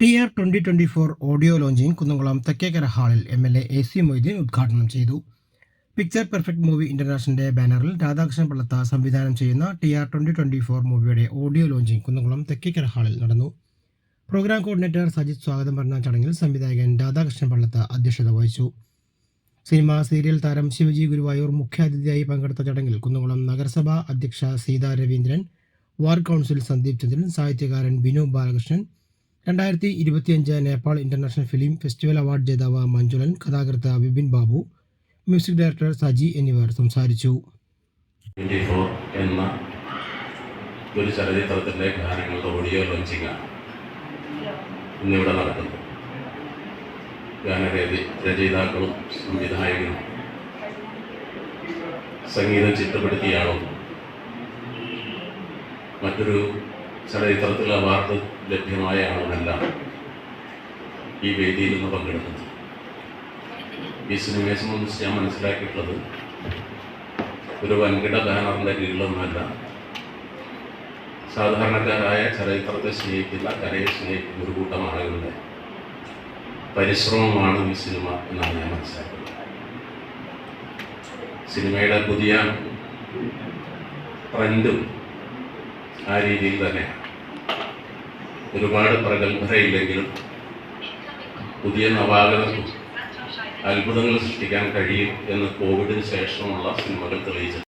T R twenty twenty four audio launching Kunnamkulam Thekkekkara ഹാളിൽ M L A A C Moideen ഉദ്ഘാടനം ചെയ്തു. Picture perfect movie ഇന്റർനാഷണലിന്റെ ബാനറിൽ രാധാകൃഷ്ണൻ പള്ളത്ത സംവിധാനം ചെയ്യുന്ന T R twenty twenty four മൂവിയുടെ audio launching Kunnamkulam Thekkekara ഹാളിൽ നടന്നു. പ്രോഗ്രാം കോർഡിനേറ്റർ സജിത് സ്വാഗതം പറഞ്ഞ ചടങ്ങിൽ സംവിധായകൻ രാധാകൃഷ്ണൻ പള്ളത്ത അധ്യക്ഷത വഹിച്ചു. സിനിമ സീരിയൽ താരം ശിവജി ഗുരുവായൂർ മുഖ്യാതിഥിയായി പങ്കെടുത്ത ചടങ്ങിൽ കുന്നംകുളം നഗരസഭാ അധ്യക്ഷ സീതാ രവീന്ദ്രൻ വാർഡ് കൗൺസിൽ സന്ദീപ് ചന്ദ്രൻ സാഹിത്യകാരൻ ബിനു ബാലകൃഷ്ണൻ രണ്ടായിരത്തി ഇരുപത്തിയഞ്ച് Nepal international film festival award ജേതാവ് മഞ്ജുളൻ കഥാകൃത്ത് വിപിൻ ബാബു മ്യൂസിക് ഡയറക്ടർ സജി എന്നിവർ സംസാരിച്ചു. എന്ന ഒരു ചലച്ചിത്രത്തിന്റെ ഗാനങ്ങളുടെ ഓഡിയോ ലോഞ്ചിങ്ങാണ് ഇന്നിവിടെ നടക്കുന്നത്. ഗാനരേതി രചയിതാക്കളും സംവിധായകനും സംഗീതം ചിട്ടപ്പെടുത്തിയാണോ മറ്റൊരു ചലച്ചിത്രത്തിൽ അവാർഡ് ലഭ്യമായ ആളുമെല്ലാം ഈ വേദിയിൽ നിന്ന് പങ്കെടുക്കുന്നത് ഈ സിനിമയെ സംബന്ധിച്ച് ഞാൻ മനസ്സിലാക്കിയിട്ടുള്ളത് ഒരു വൻകിട ബാനറിന്റെ കീഴിലൊന്നുമല്ല സാധാരണക്കാരായ ചലച്ചിത്രത്തെ സ്നേഹിക്കുന്ന കലയെ സ്നേഹിക്കുന്ന ഒരു കൂട്ടം ആളുകളുടെ പരിശ്രമമാണ് ഈ സിനിമ എന്നാണ് ഞാൻ മനസ്സിലാക്കുന്നത്. സിനിമയുടെ പുതിയ ട്രെൻഡും ആ രീതിയിൽ തന്നെ ഒരുപാട് പ്രഗത്ഭരയില്ലെങ്കിലും പുതിയ നവാഗതം അത്ഭുതങ്ങൾ സൃഷ്ടിക്കാൻ കഴിയും എന്ന് കോവിഡിന് ശേഷമുള്ള സിനിമകൾ തെളിയിച്ചു